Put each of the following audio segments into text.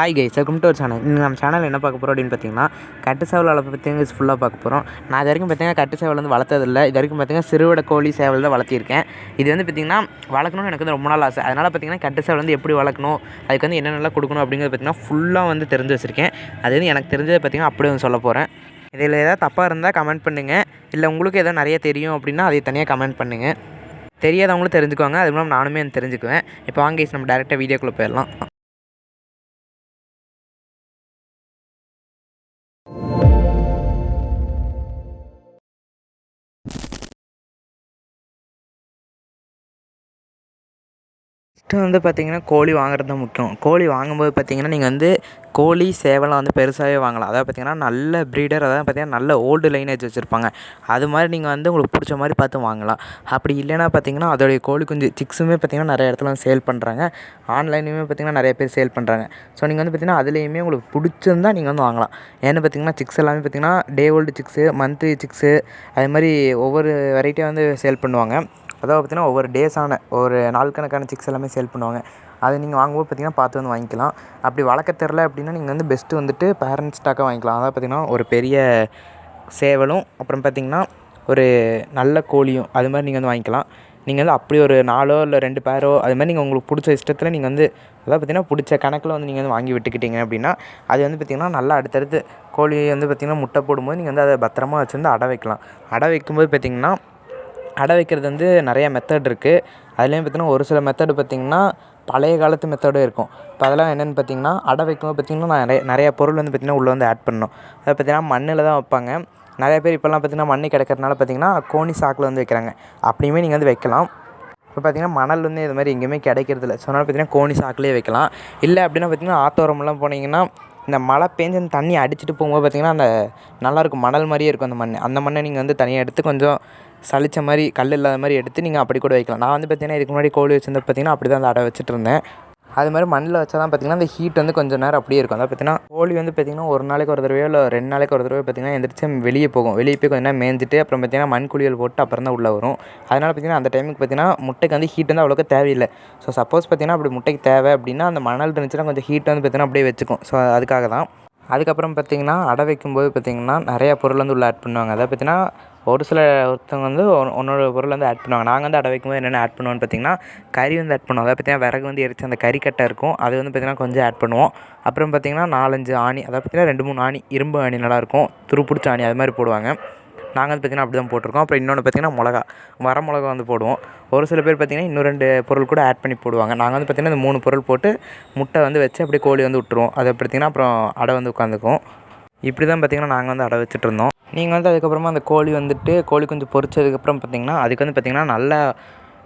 Hi guys welcome to ஒரு channel இன்னும் நம்ம சேனல் என்ன பார்க்க போகிறோம் அப்படின்னு பார்த்தீங்கன்னா கட்டு சேவல் வளர்ப்பு பற்றி ஃபுல்லாக பார்க்க போகிறோம் நான் இது வரைக்கும் பார்த்தீங்கன்னா கட்டு சேவல் வந்து வளர்த்ததில்லை. இது வரைக்கும் பார்த்தீங்கன்னா சிறுவிட கோழி சேவல் தான் வளர்த்திருக்கேன். இது வந்து பார்த்திங்கன்னா வளர்க்கணும்னு எனக்கு வந்து ரொம்ப நாள் ஆசை. அதனால் பார்த்தீங்கன்னா கட்டு சேவல் வந்து எப்படி வளர்க்கணும் அதுக்கு வந்து என்னென்னலாம் கொடுக்கணும் அப்படிங்கிறது பார்த்தீங்கன்னா ஃபுல்லாக வந்து தெரிஞ்சு வச்சுருக்கேன். அது வந்து எனக்கு தெரிஞ்சதை பார்த்தீங்கன்னா அப்படியே வந்து சொல்ல போகிறேன் இதில் ஏதாவது தப்பாக இருந்தால் கமெண்ட் பண்ணுங்கள் இல்லை உங்களுக்கு எதாவது நிறைய தெரியும் அப்படின்னா அதை தனியாக கமெண்ட் பண்ணுங்கள் தெரியாதவங்களும் தெரிஞ்சுக்குவாங்க. அது மூலம் நானுமே தெரிஞ்சுக்குவேன். இப்போ வாங்க நம்ம டேரெக்டாக வீடியோக்குள்ளே போயிடலாம். ஃபஸ்ட்டு வந்து பார்த்திங்கன்னா கோழி வாங்குறது தான் முக்கியம் கோழி வாங்கும்போது பார்த்தீங்கன்னா நீங்கள் வந்து கோழி சேவலாம் வந்து பெருசாகவே வாங்கலாம். அதாவது பார்த்தீங்கன்னா நல்ல ப்ரீடர் அதாவது பார்த்தீங்கன்னா நல்ல ஓல்டு லைனேஜ் வச்சுருப்பாங்க. அது மாதிரி நீங்கள் வந்து உங்களுக்கு பிடிச்ச மாதிரி பார்த்து வாங்கலாம். அப்படி இல்லைன்னா பார்த்தீங்கன்னா அதோடைய கோழி குஞ்சு சிக்ஸுமே பார்த்தீங்கன்னா நிறைய இடத்துல சேல் பண்ணுறாங்க ஆன்லைனுமே பார்த்தீங்கன்னா நிறைய பேர் சேல் பண்ணுறாங்க ஸோ நீங்கள் வந்து பார்த்தீங்கன்னா அதுலேயுமே உங்களுக்கு பிடிச்சிருந்தா நீங்கள் வந்து வாங்கலாம். ஏன்னு பார்த்தீங்கன்னா சிக்ஸ் எல்லாமே பார்த்தீங்கன்னா day old six monthly six அது மாதிரி ஒவ்வொரு வெரைட்டியாக வந்து சேல் பண்ணுவாங்க. அதாவது பார்த்தீங்கன்னா ஒவ்வொரு டேஸான ஒரு நாள் கணக்கான சிக்ஸ் எல்லாமே சேல் பண்ணுவாங்க. அதை நீங்கள் வாங்கும்போது பார்த்தீங்கன்னா பார்த்து வந்து வாங்கிக்கலாம். அப்படி வளர்க்க தெரில அப்படின்னா நீங்கள் வந்து பெஸ்ட்டு வந்துட்டு பேரண்ட்ஸ் ஸ்டாக்காக வாங்கிக்கலாம். அதாவது பார்த்தீங்கன்னா ஒரு பெரிய சேவலும் அப்புறம் பார்த்தீங்கன்னா ஒரு நல்ல கோழியும் அது மாதிரி நீங்கள் வந்து வாங்கிக்கலாம். நீங்கள் வந்து அப்படி ஒரு நாலோ இல்லை ரெண்டு பேரோ அது மாதிரி நீங்கள் உங்களுக்கு பிடிச்ச இஷ்டத்தில் நீங்கள் வந்து அதாவது பார்த்தீங்கன்னா பிடிச்ச கணக்கில் வந்து நீங்கள் வந்து வாங்கி விட்டுக்கிட்டீங்க அப்படின்னா அது வந்து பார்த்திங்கன்னா நல்லா அடுத்தடுத்து கோழி வந்து பார்த்திங்கன்னா முட்டை போடும்போது நீங்கள் வந்து அதை பத்திரமா வச்சுருந்து அடை வைக்கலாம். அடை வைக்கும்போது பார்த்திங்கன்னா அடை வைக்கிறது வந்து நிறைய மெத்தட் இருக்குது அதுலேயும் பார்த்தீங்கன்னா ஒரு சில மெத்தடு பார்த்திங்கன்னா பழைய காலத்து மெத்தடும் இருக்கும். இப்போ அதெல்லாம் என்னென்னு பார்த்தீங்கன்னா அடை வைக்கும்போது பார்த்திங்கன்னா நிறைய நிறைய பொருள் வந்து பார்த்திங்கன்னா உள்ளே வந்து ஆட் பண்ணணும். அது பார்த்திங்கன்னா மண்ணில் தான் வைப்பாங்க. நிறைய பேர் இப்போல்லாம் பார்த்திங்கன்னா மண்ணு கிடக்கறதுனால பார்த்திங்கன்னா கோணி சாக்கில் வந்து வைக்கிறாங்க. அப்படியுமே நீங்கள் வந்து வைக்கலாம். இப்போ பார்த்திங்கன்னா மணல் வந்து இது மாதிரி எங்கேயுமே கிடைக்கிறதில்ல ஸோ அதனால் பார்த்திங்கன்னா கோணி சாக்குலேயே வைக்கலாம். இல்லை அப்படின்னா பார்த்திங்கன்னா ஆத்தோரம்லாம் போனீங்கன்னா இந்த மழை பேஞ்சு அந்த தண்ணி அடிச்சுட்டு போகும்போது பார்த்திங்கன்னா அந்த நல்லாயிருக்கும் மணல் மாதிரியே இருக்கும் அந்த மண் அந்த மண்ணை நீங்கள் வந்து தனியாக எடுத்து கொஞ்சம் சலிச்ச மாதிரி கல் இல்லாத மாதிரி எடுத்து நீங்கள் அப்படி கூட வைக்கலாம். நான் வந்து பார்த்திங்கன்னா இதுக்கு முன்னாடி கோழி வச்சிருந்தப்ப பார்த்திங்கன்னா அப்படி தான் அந்த அடை வச்சுட்டு இருந்தேன் அது மாதிரி மண்ணில் வச்சா தான் பார்த்திங்கன்னா அந்த ஹீட் வந்து கொஞ்சம் நேரம் அப்படியே இருக்கும். அதாவது பார்த்திங்கன்னா கோழி வந்து பார்த்திங்கன்னா ஒரு நாளைக்கு ஒரு தடவையோ இல்லை ரெண்டு நாளைக்கு ஒரு தடவை பார்த்திங்கன்னா எந்திரிச்சு வெளியே போகும். வெளியே போய் கொஞ்சம் நேரம் மேய்ஞ்சிட்டு அப்புறம் பார்த்திங்கன்னா மண் குழிகள் போட்டு அப்புறம் தான் உள்ளே வரும். அதனால் பார்த்திங்கன்னா அந்த டைமுக்கு பார்த்திங்கன்னா முட்டைக்கு வந்து ஹீட் வந்து அவ்வளோக்கு தேவையில்லை. ஸோ சப்போஸ் பார்த்திங்கன்னா அப்படி முட்டைக்கு தேவை அப்படின்னா அந்த மணல் இருந்துச்சுன்னா கொஞ்சம் ஹீட் வந்து பார்த்திங்கன்னா அப்படியே வச்சுக்கும். ஸோ அதுக்காக தான் அதுக்கப்புறம் பார்த்திங்கன்னா அடை வைக்கும்போது பார்த்திங்கன்னா நிறையா பொருள் வந்து உள்ளே ஆட் பண்ணுவாங்க. அதாவது பார்த்திங்கன்னா ஒரு சில ஒருத்தவங்க வந்து ஒன்னோட பொருள் வந்து ஆட் பண்ணுவாங்க. நாங்கள் வந்து அடை வைக்கும்போது என்னென்ன ஆட் பண்ணுவோம்னு பார்த்திங்கன்னா கறி வந்து ஆட் பண்ணுவோம். அதாவது பார்த்திங்கன்னா விறகு வந்து எரிச்சு அந்த கறிக்கட்டை இருக்கும். அது வந்து பார்த்திங்கன்னா கொஞ்சம் ஆட் பண்ணுவோம். அப்புறம் பார்த்திங்கன்னா நாலஞ்சு ஆணி அதாவது பார்த்திங்கன்னா ரெண்டு மூணு ஆணி இரும்பு ஆணி நல்லாயிருக்கும் துருப்பிடிச்ச ஆணி அது மாதிரி போடுவாங்க. நாங்கள் வந்து பார்த்திங்கன்னா அப்படி தான் போட்டிருக்கோம். அப்புறம் இன்னொன்று பார்த்திங்கன்னா மிளகா. வர மிளகா வந்து போடுவோம். ஒரு சில பேர் பார்த்திங்கன்னா இன்னும் ரெண்டு பொருள் கூட ஆட் பண்ணி போடுவாங்க. நாங்கள் வந்து பார்த்திங்கன்னா இந்த மூணு பொருள் போட்டு முட்டை வந்து வச்சு அப்படியே கோழி வந்து விட்டுருவோம். அதை பார்த்திங்கன்னா அப்புறம் அடை வந்து உட்காந்துக்கும். இப்படி தான் பார்த்திங்கன்னா நாங்கள் வந்து அடை வச்சுட்டு இருந்தோம். நீங்கள் வந்து அதுக்கப்புறமா அந்த கோழி வந்துட்டு கோழி கொஞ்சம் பொரிச்சதுக்கப்புறம் பார்த்திங்கன்னா அதுக்கு வந்து பார்த்திங்கன்னா நல்லா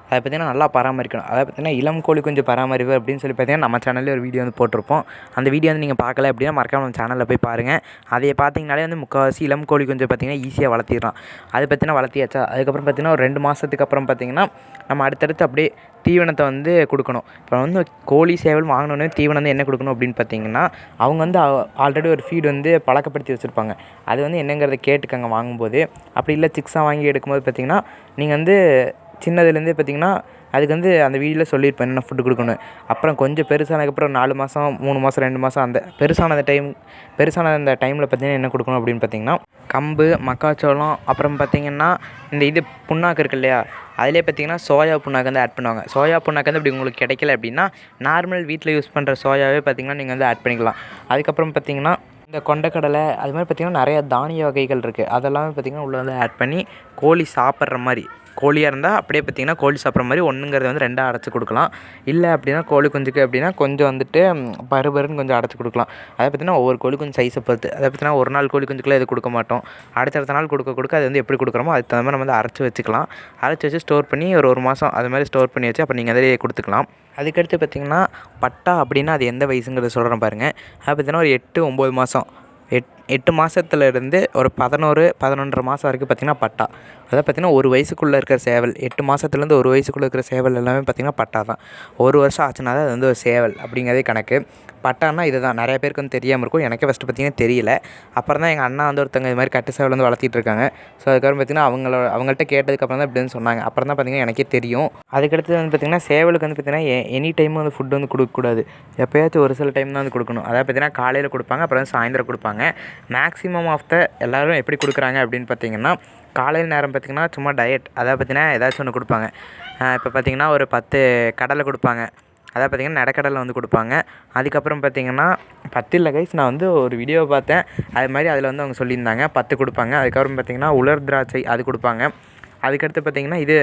அதை பார்த்திங்கன்னா நல்லா பராமரிக்கணும். அதை பார்த்திங்கன்னா இளம் கோழி குஞ்சு பராமரிப்பு அப்படின்னு சொல்லி பார்த்திங்கன்னா நம்ம சேனல்லே ஒரு வீடியோ வந்து போட்டிருப்போம். அந்த வீடியோ வந்து நீங்கள் பார்க்கல அப்படின்னா மறக்காமல் நம்ம சேனலில் போய் பாருங்கள் அதை பார்த்திங்கனாலே வந்து முக்கால்வாசி இளம் கோழி குஞ்சு பார்த்திங்கன்னா ஈஸியாக வளர்த்திடலாம். அது பார்த்திங்கன்னா வளர்த்தியாச்சா? அதுக்கப்புறம் பார்த்திங்கன்னா ஒரு ரெண்டு மாதத்துக்கு அப்புறம் பார்த்திங்கன்னா நம்ம அடுத்தடுத்து அப்படியே தீவனத்தை வந்து கொடுக்கணும். இப்போ வந்து கோழி சேவல் வாங்கினோடனே தீவனம் வந்து என்ன கொடுக்கணும் அப்படின்னு பார்த்தீங்கன்னா அவங்க வந்து ஆல்ரெடி ஒரு ஃபீடு வந்து பழக்கப்படுத்தி வச்சுருப்பாங்க. அது வந்து என்னங்கிறத கேட்டுக்கங்க வாங்கும்போது. அப்படி இல்லை சிக்ஸாக வாங்கி எடுக்கும்போது பார்த்திங்கன்னா நீங்கள் வந்து சின்னதுலேருந்தே பார்த்திங்கன்னா அதுக்கு வந்து அந்த வீடியோவில் சொல்லியிருப்பேன் என்னென்ன ஃபுட்டு கொடுக்கணும் அப்புறம் கொஞ்சம் பெருசானதுக்கப்புறம் நாலு மாதம் மூணு மாதம் ரெண்டு மாதம் அந்த பெருசான அந்த டைம் பெருசான அந்த டைமில் பார்த்திங்கன்னா என்ன கொடுக்கணும் அப்படின்னு பார்த்திங்கன்னா கம்பு மக்காச்சோளம் அப்புறம் பார்த்திங்கன்னா இந்த இது புண்ணாக்கு இருக்கு இல்லையா? அதிலே பார்த்திங்கன்னா சோயா புண்ணாக்கு வந்து ஆட் பண்ணுவாங்க. சோயா புண்ணாக்கு வந்து அப்படி உங்களுக்கு கிடைக்கல அப்படின்னா நார்மல் வீட்டில் யூஸ் பண்ணுற சோயாவே பார்த்திங்கன்னா நீங்கள் வந்து ஆட் பண்ணிக்கலாம். அதுக்கப்புறம் பார்த்திங்கன்னா இந்த கொண்டக்கடலை அது மாதிரி பார்த்திங்கன்னா நிறைய தானிய வகைகள் இருக்குது அதெல்லாமே பார்த்திங்கன்னா உள்ளே வந்து ஆட் பண்ணி கோழி சாப்பிட்ற மாதிரி கோழியாக இருந்தால் அப்படியே பார்த்திங்கன்னா கோழி சாப்பிட்ற மாதிரி ஒன்றுங்கிறத வந்து ரெண்டாக அடைச்சி கொடுக்கலாம். இல்லை அப்படின்னா கோழி குஞ்சுக்கு அப்படின்னா கொஞ்சம் வந்துட்டு பருபருன்னு கொஞ்சம் அடைச்சி கொடுக்கலாம். அதை பார்த்திங்கன்னா ஒவ்வொரு கோழி குஞ்சு சைஸை பொறுத்து. அதை பார்த்திங்கன்னா ஒரு நாள் கோழி குஞ்சுக்குள்ளே இது கொடுக்க மாட்டோம். அடுத்தடுத்த நாள் கொடுக்க கொடுக்க அது வந்து எப்படி கொடுக்குறோமோ அதுக்கு தகுந்த மாதிரி நம்ம வந்து அரைச்சி வச்சுக்கலாம். அரைச்சி வச்சு ஸ்டோர் பண்ணி ஒரு ஒரு மாதம் அது மாதிரி ஸ்டோர் பண்ணி வச்சு அப்போ நீங்கள் அதிலே கொடுத்துக்கலாம். அதுக்கடுத்து பார்த்திங்கன்னா பட்டா அப்படின்னா அது எந்த வயசுங்கிறத சொல்கிறேன் பாருங்கள் அது பார்த்திங்கன்னா ஒரு எட்டு ஒம்பது மாதம் எட் எட்டு மாதத்துலேருந்து ஒரு பதினோரு பதினொன்றரை மாதம் வரைக்கும் பார்த்திங்கன்னா பட்டா. அதாவது பார்த்திங்கன்னா ஒரு வயசுக்குள்ளே இருக்கிற சேவல் எட்டு மாதத்துலேருந்து ஒரு வயசுக்குள்ளே இருக்கிற சேவல் எல்லாமே பார்த்திங்கன்னா பட்டா தான். ஒரு வருஷம் ஆச்சுன்னா தான் அது வந்து ஒரு சேவல் அப்படிங்கிறதே கணக்கு. பட்டான்னா இது தான் நிறைய பேருக்கு வந்து தெரியாமல் இருக்கும். எனக்கே ஃபஸ்ட்டு பார்த்தீங்கன்னா தெரியல. அப்புறம் தான் எங்கள் அண்ணா வந்து ஒருத்தங்க இது மாதிரி கட்டு சேவல் வந்து வளர்த்திட்டு இருக்காங்க. ஸோ அதுக்கப்புறம் பார்த்தீங்கன்னா அவங்கள அவங்கள்ட்ட கேட்டதுக்கப்புறம் தான் இப்படின்னு சொன்னாங்க. அப்புறம் தான் பார்த்தீங்கன்னா எனக்கே தெரியும். அதுக்கடுத்து வந்து பார்த்தீங்கன்னா சேவலுக்கு வந்து பார்த்தீங்கன்னா எ எனி டைமும் வந்து ஃபுட் வந்து கொடுக்கக்கூடாது எப்போயாச்சும் ஒரு சில டைம் தான் வந்து கொடுக்கணும். அதாவது பார்த்தீங்கன்னா காலையில் கொடுப்பாங்க அப்புறம் வந்து சாயந்தரம் கொடுப்பாங்க. மேக்ஸிமம் ஆஃப் த எல்லோரும் எப்படி கொடுக்குறாங்க அப்படின்னு பார்த்தீங்கன்னா காலையில் நேரம் பார்த்திங்கன்னா சும்மா டயட் அதாவது பார்த்தீங்கன்னா ஏதாச்சும் ஒன்று கொடுப்பாங்க. இப்போ பார்த்தீங்கன்னா ஒரு பத்து கடலை கொடுப்பாங்க. அதாவது பார்த்திங்கன்னா நெடக்கடலை வந்து கொடுப்பாங்க. அதுக்கப்புறம் பார்த்திங்கன்னா பத்து இல்லை கைஸ் நான் வந்து ஒரு வீடியோவை பார்த்தேன். அது மாதிரி அதில் வந்து அவங்க சொல்லியிருந்தாங்க. பத்து கொடுப்பாங்க. அதுக்கப்புறம் பார்த்திங்கன்னா உலர் திராட்சை அது கொடுப்பாங்க. அதுக்கடுத்து பார்த்திங்கன்னா இது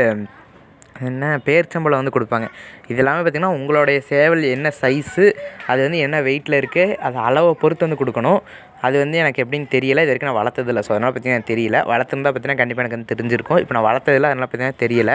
என்ன? பேர்ச்சம்பளம் வந்து கொடுப்பாங்க. இது எல்லாமே பார்த்திங்கன்னா உங்களுடைய சேவல் என்ன சைஸு அது வந்து என்ன வெயிட்டில் இருக்குது அது அளவை பொறுத்து வந்து கொடுக்கணும். அது வந்து எனக்கு எப்படின்னு தெரியல. இது வரைக்கும் நான் வளர்த்ததில்ல. ஸோ அதனால் பார்த்தீங்கன்னா எனக்கு தெரியல. வளர்த்துருந்தா பார்த்தீங்கன்னா கண்டிப்பாக எனக்கு வந்து தெரிஞ்சிருக்கும். இப்போ நான் வளர்த்ததில்ல. அதனால் பார்த்தீங்கன்னா தெரியல.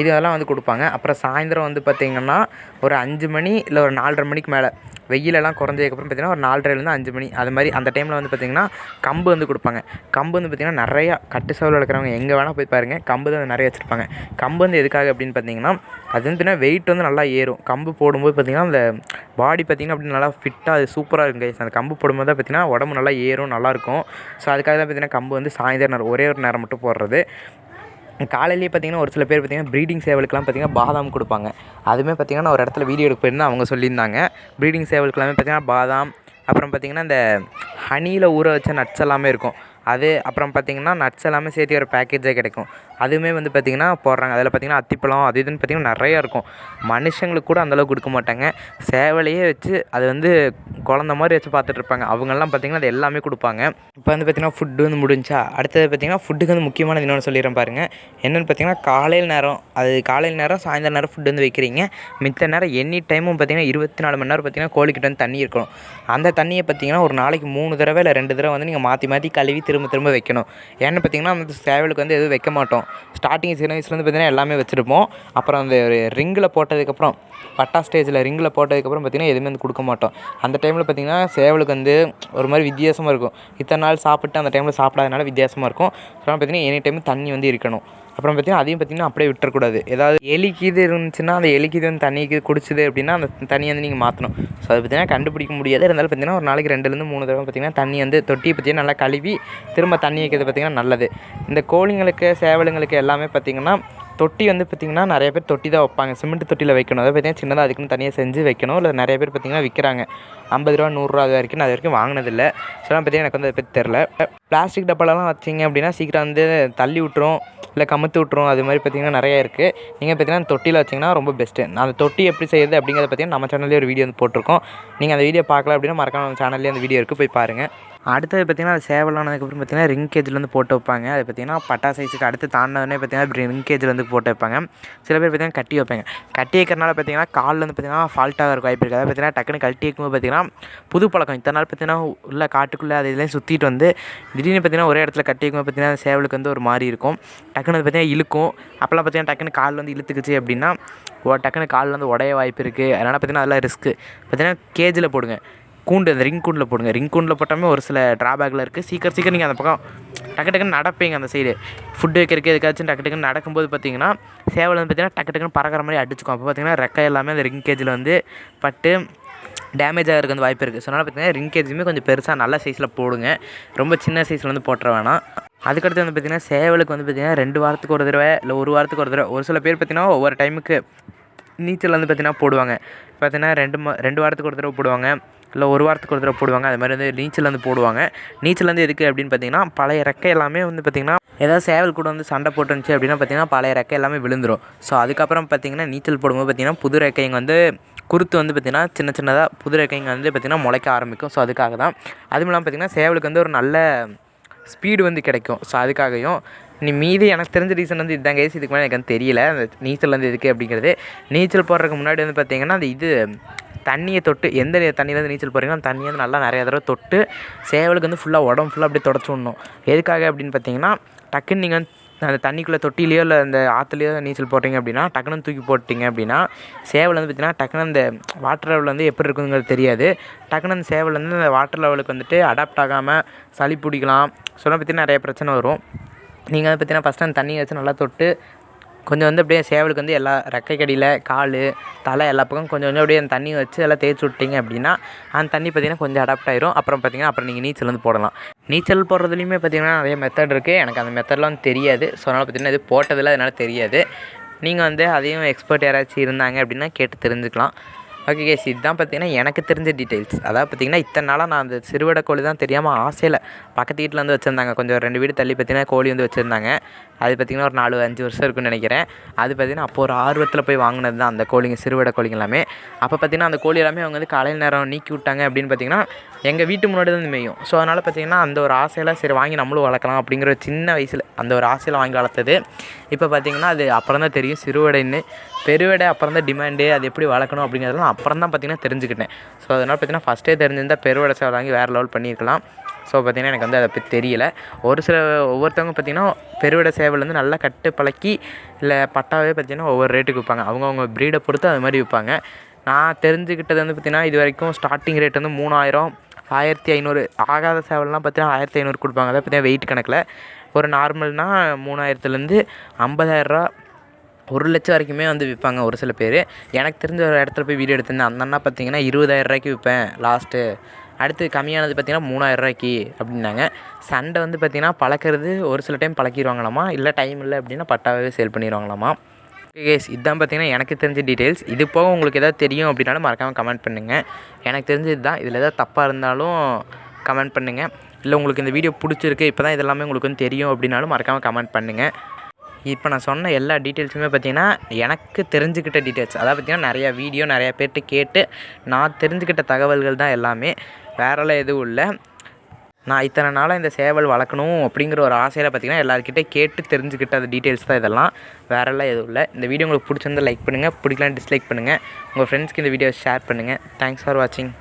இது அதெல்லாம் வந்து கொடுப்பாங்க. அப்புறம் சாயந்தரம் வந்து பார்த்திங்கன்னா ஒரு அஞ்சு மணி இல்லை ஒரு நாலரை மணிக்கு மேலே. வெயிலெல்லாம் குறைஞ்சதுக்கப்புறம் பார்த்திங்கன்னா ஒரு நாலரைலேருந்து அஞ்சு மணி. அது மாதிரி அந்த டைமில் வந்து பார்த்திங்கன்னா கம்பு வந்து கொடுப்பாங்க. கம்பு வந்து பார்த்திங்கன்னா நிறையா கட்டு சேவல் வளர்க்குறவங்க எங்கே வேணால் போய் பாருங்கள் கம்பு தான் நிறைய வச்சுருப்பாங்க. கம்பு வந்து எதுக்காக அப்படின்னு பார்த்திங்கன்னா அது வந்து வெயிட் வந்து நல்லா ஏறும். கம்பு போடும்போது பார்த்திங்கன்னா அந்த பாடி பார்த்திங்கன்னா அப்படி நல்லா ஃபிட்டாக அது சூப்பராக இருக்கும் கைஸ் அந்த கம்பு போடும்போது தான் பார்த்திங்கன்னா உடம்பு நல்லா ஏறும் நல்லாயிருக்கும் ஸோ அதுக்காக தான் பார்த்திங்கன்னா கம்பு வந்து சாயந்தரம் நேரம் ஒரே ஒரு நேரம் மட்டும் போடுறது. காலையிலேயே பார்த்திங்கன்னா ஒரு சில பேர் பார்த்திங்கன்னா ப்ரீடிங் சேவலுக்குலாம் பார்த்திங்கன்னா பாதாம் கொடுப்பாங்க. அதுவுமே பார்த்திங்கன்னா நான் ஒரு இடத்துல வீடியோ எடுக்க போயிருந்தேன் அவங்க சொல்லியிருந்தாங்க. ப்ரீடிங் சேவலுக்குலாமே பார்த்திங்கன்னா பாதாம் அப்புறம் பார்த்திங்கன்னா இந்த ஹனியில் ஊற வச்ச நட்ஸ் எல்லாமே இருக்கும். அது அப்புறம் பார்த்திங்கன்னா நட்ஸ் எல்லாமே சேர்த்து ஒரு பேக்கேஜாக கிடைக்கும். அதுவுமே வந்து பார்த்திங்கன்னா போடுறாங்க. அதில் பார்த்திங்கன்னா அத்திப்பழம் அது இதுன்னு பார்த்திங்கன்னா நிறையா இருக்கும். மனுஷங்களுக்கு கூட அந்தளவுக்கு கொடுக்க மாட்டாங்க. சேவலையே வச்சு அது வந்து குழந்த மாதிரி வச்சு பார்த்துட்ருப்பாங்க அவங்கெல்லாம் பார்த்திங்கன்னா அது எல்லாமே கொடுப்பாங்க. இப்போ வந்து பார்த்திங்கன்னா ஃபுட்டு வந்து முடிஞ்சா அடுத்தது பார்த்திங்கன்னா ஃபுட்டுக்கு வந்து முக்கியமானது இன்னொன்று சொல்லிடுறேன் பாருங்கள் என்னென்னு பார்த்திங்கன்னா காலையில் நேரம் அது காலையில் நேரம் சாயந்தரம் நேரம் ஃபுட்டு வந்து வைக்கிறீங்க. மித்த நேரம் எனி டைமும் பார்த்திங்கன்னா இருபத்தி நாலு மணி நேரம் பார்த்திங்கன்னா கோழிக்கிட்ட வந்து தண்ணி இருக்கணும். அந்த தண்ணியை பார்த்திங்கன்னா ஒரு நாளைக்கு மூணு தடவை இல்லை ரெண்டு தடவை வந்து நீங்கள் மாற்றி மாற்றி கழுவி திரும்ப திரும்ப வைக்கணும். ஏன்னு பார்த்திங்கன்னா அந்த சேவலுக்கு வந்து எதுவும் வைக்க மாட்டோம். ஸ்டார்டிங் சின்ன வயசுலேருந்து பார்த்திங்கன்னா எல்லாமே வச்சுருப்போம். அப்புறம் அந்த ஒரு ரிங்கில் போட்டதுக்கப்புறம் பட்டா ஸ்டேஜில் ரிங்கில் போட்டதுக்கப்புறம் பார்த்திங்கன்னா எதுவுமே வந்து கொடுக்க மாட்டோம். அந்த டைமில் பார்த்திங்கன்னா சேவலுக்கு வந்து ஒரு மாதிரி வித்தியாசமாக இருக்கும். இத்தனை நாள் சாப்பிட்டு அந்த டைமில் சாப்பிடாதனால வித்தியாசமாக இருக்கும். ஸோ பார்த்திங்கன்னா எனி டைம் தண்ணி வந்து இருக்கணும். அப்புறம் பார்த்திங்கன்னா அதையும் பார்த்திங்கன்னா அப்படியே விட்டுறக்கூடாது. ஏதாவது எலிக்கு இது இருந்துச்சுன்னா அந்த எலிக்கு வந்து தண்ணிக்கு குடிச்சிது அப்படின்னா அந்த தண்ணியை வந்து நீங்கள் மாற்றணும் ஸோ அதை பார்த்திங்கன்னா கண்டுபிடிக்க முடியாது. இருந்தாலும் பார்த்திங்கன்னா ஒரு நாளைக்கு ரெண்டுலேருந்து மூணு தடவை பார்த்திங்கன்னா தண்ணி வந்து தொட்டியை பார்த்திங்கன்னா நல்லா கழுவி திரும்ப தண்ணி வைக்கிறது பார்த்திங்கன்னா நல்லது. இந்த கோழிங்களுக்கு சேவலுங்களுக்கு எல்லாமே பார்த்திங்கன்னா தொட்டி வந்து பார்த்திங்கன்னா நிறைய பேர் தொட்டி தான் வைப்பாங்க. சிமெண்ட் தொட்டியில் வைக்கணும். அதை பார்த்திங்கன்னா சின்னதாக அதுக்குன்னு தனியாக செஞ்சு வைக்கணும். இல்லை நிறைய பேர் பார்த்திங்கன்னா விற்கிறாங்க ஐம்பது ரூபா நூறுரூவா அது வரைக்கும் நான் அது வரைக்கும் வாங்கினதில்லை. ஸோ பார்த்திங்கன்னா எனக்கு வந்து அதை பற்றி தெரில பிளாஸ்டிக் டப்பாலலாம் வச்சிங்க அப்படின்னா சீக்கிரம் வந்து தள்ளி விட்ரும் இல்லை கமுத்து விட்ரும் அது மாதிரி பார்த்திங்கன்னா நிறைய இருக்குது நீங்கள் பார்த்திங்கன்னா தொட்டியில் வச்சிங்கன்னா ரொம்ப பெஸ்ட்டு நான் அந்த தொட்டி எப்படி செய்யுது அப்படிங்கிறத பார்த்திங்கன்னா நம்ம சேனல்லேயே ஒரு வீடியோ வந்து போட்டிருக்கோம். நீங்கள் அந்த வீடியோ பார்க்கல அப்படின்னா மறக்காம நம்ம சேனல்லேயே அந்த வீடியோ இருக்குது போய் பாருங்கள் அடுத்தது பார்த்திங்கன்னா அது சேவலானதுக்கப்புறம் பார்த்திங்கன்னா ரிங் கேஜில் வந்து போட்டு வைப்பாங்க. அது பார்த்திங்கன்னா பட்டா சைஸுக்கு அடுத்து தாண்டினோடனே பார்த்திங்கன்னா ரிங் கேஜில் வந்து போட்டு வைப்பாங்க. சில பேர் பார்த்திங்கன்னா கட்டி வைப்பாங்க. கட்டி வைக்கிறனால பார்த்திங்கன்னா காலில் வந்து பார்த்திங்கன்னா ஃபால்ட்டாக இருக்க வாய்ப்பு இருக்குது அதாவது பார்த்திங்கன்னா டக்குனு கட்டி வைக்கும்போது பார்த்திங்கன்னா புது பழக்கம். இத்தனை நாள் பார்த்திங்கன்னா உள்ள காட்டுக்குள்ளே அது இதெல்லாம் சுற்றிட்டு வந்து திடீர்னு பார்த்திங்கன்னா ஒரே இடத்துல கட்டி பார்த்தீங்கன்னா சேவலுக்கு வந்து ஒரு மாதிரி இருக்கும். டக்குனு அது பார்த்தீங்கன்னா இழுக்கும். அப்போல்லாம் பார்த்தீங்கன்னா டக்குன்னு கால் வந்து இழுத்துக்குச்சு அப்படின்னா டக்குனு கால் வந்து உடைய வாய்ப்பு இருக்குது அதனால் பார்த்தீங்கன்னா அதெல்லாம் ரிஸ்க்கு பார்த்தீங்கன்னா கேஜில் போடுங்க. கூண்டு அந்த ரிங் கூண்டில் போடுங்க. ரிங் கூண்டில் போட்டாமே ஒரு சில ட்ராபேக்கில் இருக்குது சீக்கிரம் சீக்கிரம் நீங்கள் அந்த பக்கம் டக்கு டக்குன்னு நடப்பீங்க அந்த சைடு ஃபுட்டு வைக்கிறதுக்கு எதுக்காச்சும் டக்கு டக்குன்னு நடக்கும்போது பார்த்தீங்கன்னா சேவல் வந்து பார்த்தீங்கன்னா டக்கு டக்குன்னு பறக்கிற மாதிரி அடிச்சுக்கும். அப்போ பார்த்தீங்கன்னா ரெக்கை எல்லாமே அந்த ரிங் கேஜில் வந்து பட்டு டேமேஜ் ஆகிறதுக்கு வந்து வாய்ப்பு இருக்குது ஸோ அதனால் பார்த்தீங்கன்னா ரிங் கேஜுமே கொஞ்சம் பெருசாக நல்ல சைஸில் போடுங்க. ரொம்ப சின்ன சைஸில் வந்து போட்டுற வேணாம். அதுக்கடுத்து வந்து பார்த்திங்கன்னா சேவலுக்கு வந்து பார்த்திங்கன்னா ரெண்டு வாரத்துக்கு ஒரு தடவை இல்லை ஒரு வாரத்துக்கு ஒரு தடவை. ஒரு சில பேர் பார்த்திங்கன்னா ஒவ்வொரு டைமுக்கு நீச்சல் வந்து பார்த்திங்கன்னா போடுவாங்க. பார்த்திங்கன்னா ரெண்டு மா ரெண்டு வாரத்துக்கு ஒரு தடவை போடுவாங்க. இல்லை ஒரு வாரத்துக்கு ஒரு தடவை போடுவாங்க. அது மாதிரி வந்து நீச்சல் வந்து போடுவாங்க. நீச்சல் வந்து எதுக்கு அப்படின்னு பார்த்தீங்கன்னா பழைய ரெக்கை எல்லாமே வந்து பார்த்திங்கன்னா ஏதாவது சேவல் கூட வந்து சண்டை போட்டுருந்துச்சு அப்படின்னா பார்த்திங்கன்னா பழைய ரெக்கை எல்லாமே விழுந்துடும் ஸோ அதுக்கப்புறம் பார்த்திங்கன்னா நீச்சல் போடும்போது பார்த்திங்கன்னா புது ரெக்கைங்க வந்து குருத்து வந்து பார்த்திங்கன்னா சின்ன சின்னதாக புது ரெக்கைங்க வந்து பார்த்திங்கன்னா முளைக்க ஆரம்பிக்கும். ஸோ அதுக்காக தான் அதுவும் இல்லாமல் பார்த்திங்கன்னா சேவலுக்கு வந்து ஒரு நல்ல ஸ்பீடு வந்து கிடைக்கும். ஸோ அதுக்காகவும் நீ மீதி எனக்கு தெரிஞ்ச ரீசன் வந்து இதுதான் கேஸ் இதுக்கு மேலே எனக்கு வந்து தெரியல. அந்த நீச்சல் வந்து எதுக்கு அப்படிங்கிறது. நீச்சல் போடுறதுக்கு முன்னாடி வந்து பார்த்திங்கன்னா அந்த இது தண்ணியை தொட்டு எந்த தண்ணியில் வந்து நீச்சல் போடுறீங்களோ அந்த தண்ணியை வந்து நல்லா நிறைய தடவை தொட்டு சேவலுக்கு வந்து ஃபுல்லாக உடம்பு ஃபுல்லாக அப்படியே தொடச்சி விடணும். எதுக்காக அப்படின்னு பார்த்தீங்கன்னா டக்குன்னு நீங்கள் வந்து அந்த தண்ணிக்குள்ளே தொட்டிலையோ இல்லை அந்த ஆற்றுலையோ நீச்சல் போட்டீங்க அப்படின்னா டக்குன்னு தூக்கி போட்டிங்க அப்படின்னா சேவல் வந்து பார்த்திங்கன்னா டக்குன்னு அந்த வாட்டர் லெவல் வந்து எப்படி இருக்குங்கிறது தெரியாது. டக்குன்னு அந்த சேவல் வந்து அந்த வாட்டர் லெவலுக்கு வந்துட்டு அடாப்ட் ஆகாமல் சளி பிடிக்கலாம் சொல்ல பற்றி நிறைய பிரச்சனை வரும். நீங்கள் வந்து பார்த்தீங்கன்னா ஃபஸ்ட்டு அந்த தண்ணியை வச்சு நல்லா தொட்டு கொஞ்சம் வந்து அப்படியே சேவலுக்கு வந்து எல்லா ரெக்கை கடியில் கால் தலை எல்லா பக்கம் கொஞ்சம் கொஞ்சம் அப்படியே அந்த தண்ணி வச்சு எல்லாம் தேய்ச்சி விட்டிங்க அப்படின்னா அந்த தண்ணி பார்த்தீங்கன்னா கொஞ்சம் அடாப்ட் ஆயிரும். அப்புறம் பார்த்தீங்கன்னா அப்புறம் நீங்கள் நீச்சல் வந்து போடலாம். நீச்சல் போடுறதுலையுமே பார்த்தீங்கன்னா நிறைய மெத்தட் இருக்குது எனக்கு அந்த மெத்தட்லாம் தெரியாது. ஸோ அதனால் பார்த்தீங்கன்னா இது போட்டதில்லை. அதனால் தெரியாது. நீங்கள் வந்து அதையும் எக்ஸ்பர்ட் யாராச்சும் இருந்தாங்க அப்படின்னா கேட்டு தெரிஞ்சுக்கலாம். ஓகே கேஸ் இதுதான் பார்த்தீங்கன்னா எனக்கு தெரிஞ்ச டீட்டெயில்ஸ் அதாவது பார்த்தீங்கன்னா இத்தனை நாளாக நான் அந்த சிறுவடை கோழி தான் தெரியாமல் ஆசையில் பக்கத்து வீட்டில் வந்து வச்சுருந்தாங்க. கொஞ்சம் ரெண்டு வீடு தள்ளி பார்த்தீங்கன்னா கோழி வந்து வச்சுருந்தாங்க. அது பார்த்தீங்கன்னா ஒரு நாலு அஞ்சு வருஷம் இருக்குன்னு நினைக்கிறேன். அது பார்த்தீங்கன்னா அப்போ ஒரு ஆர்வத்தில் போய் வாங்கினது தான் அந்த கோழிங்க சிறுவிட கோழிங்க எல்லாமே. அப்போ பார்த்தீங்கன்னா அந்த கோழி எல்லாமே அவங்க வந்து காலையில் நேரம் நீக்கி விட்டாங்க அப்படின்னு பார்த்தீங்கன்னா எங்கள் வீட்டு முன்னாடி தான் வந்து மேயும். ஸோ அதனால் பார்த்தீங்கன்னா அந்த ஒரு ஆசையில் சரி வாங்கி நம்மளும் வளர்க்கலாம் அப்படிங்கிற ஒரு சின்ன வயசில் அந்த ஒரு ஆசையில் வாங்கி வளர்த்தது. இப்போ பார்த்தீங்கன்னா அது அப்புறம் தான் தெரியும். சிறுவடைன்னு பெருவடை அப்புறம் தான் டிமாண்டு அது எப்படி வளர்க்கணும் அப்படிங்கிறதெல்லாம் அப்புறம் தான் பார்த்தீங்கன்னா தெரிஞ்சுக்கிட்டேன். ஸோ அதனால் பார்த்தீங்கன்னா ஃபஸ்ட்டே தெரிஞ்சிருந்தால் பெருவடை சேவல் வாங்கி வேறு லெவல் பண்ணியிருக்கலாம். ஸோ பார்த்தீங்கன்னா எனக்கு வந்து அதை பற்றி தெரியல. ஒரு சில ஒவ்வொருத்தவங்க பார்த்தீங்கன்னா பெருவிட சேவல் வந்து நல்லா கட்டு பழக்கி இல்லை பட்டாவே பார்த்தீங்கன்னா ஒவ்வொரு ரேட்டுக்கு விற்பாங்க. அவங்கவுங்க ப்ரீடை பொறுத்து அது மாதிரி விற்பாங்க. நான் தெரிஞ்சுக்கிட்டது வந்து பார்த்திங்கன்னா இது வரைக்கும் ஸ்டார்டிங் ரேட் வந்து மூணாயிரம் ஆயிரத்தி ஐநூறு ஆகாத சேவல்லாம் பார்த்தீங்கன்னா ஆயிரத்தி ஐநூறு கொடுப்பாங்க. அதை பார்த்தீங்கன்னா வெயிட் கணக்கில். ஒரு நார்மல்னால் மூணாயிரத்துலேருந்து ஐம்பதாயிரரூவா ஒரு லட்சம் வரைக்குமே வந்து விற்பாங்க ஒரு சில பேர். எனக்கு தெரிஞ்ச ஒரு இடத்துல போய் வீடியோ எடுத்திருந்தேன். அந்த அண்ணா பார்த்தீங்கன்னா இருபதாயிரரூவாய்க்கு விற்பேன் லாஸ்ட்டு அடுத்து கம்மியானது பார்த்தீங்கன்னா மூணாயிரரூவாய்க்கு அப்படின்னாங்க. சண்டை வந்து பார்த்தீங்கன்னா பழக்கிறது ஒரு சில டைம் பழக்கிடுவாங்களாமா? இல்லை டைம் இல்லை அப்படின்னா பட்டாவே சேல் பண்ணிடுவாங்களாமா? கேஸ் இதுதான் பார்த்தீங்கன்னா எனக்கு தெரிஞ்ச டீட்டெயில்ஸ் இது போக உங்களுக்கு எதாவது தெரியும் அப்படின்னாலும் மறக்காமல் கமெண்ட் பண்ணுங்கள் எனக்கு தெரிஞ்சது தான் இதில் எதாவது தப்பாக இருந்தாலும் கமெண்ட் பண்ணுங்கள் இல்லை உங்களுக்கு இந்த வீடியோ பிடிச்சிருக்கு இப்போ தான் இதெல்லாமே உங்களுக்கு வந்து தெரியும் அப்படின்னாலும் மறக்காமல் கமெண்ட் பண்ணுங்கள் இப்போ நான் சொன்ன எல்லா டீட்டெயில்ஸுமே பார்த்தீங்கன்னா எனக்கு தெரிஞ்சுக்கிட்ட டீட்டெயில்ஸ். அதாவது பார்த்தீங்கன்னா நிறையா வீடியோ நிறையா பேர்கிட்ட கேட்டு நான் தெரிஞ்சுக்கிட்ட தகவல்கள் தான் எல்லாமே. வேறெல்லாம் எதுவும் இல்லை. நான் இத்தனை நாளாக இந்த சேவல் வளர்க்கணும் அப்படிங்கிற ஒரு ஆசையில் பார்த்தீங்கன்னா எல்லாருக்கிட்டே கேட்டு தெரிஞ்சுக்கிட்ட அந்த டீட்டெயில்ஸ் தான் இதெல்லாம். வேறெல்லாம் எதுவும் இல்லை. இந்த வீடியோ உங்களுக்கு பிடிச்சிருந்தா லைக் பண்ணுங்கள் பிடிக்கலாம் டிஸ்லைக் பண்ணுங்கள் உங்கள் ஃப்ரெண்ட்ஸ்க்கு இந்த வீடியோ ஷேர் பண்ணுங்கள் தேங்க்ஸ் ஃபார் வாட்சிங்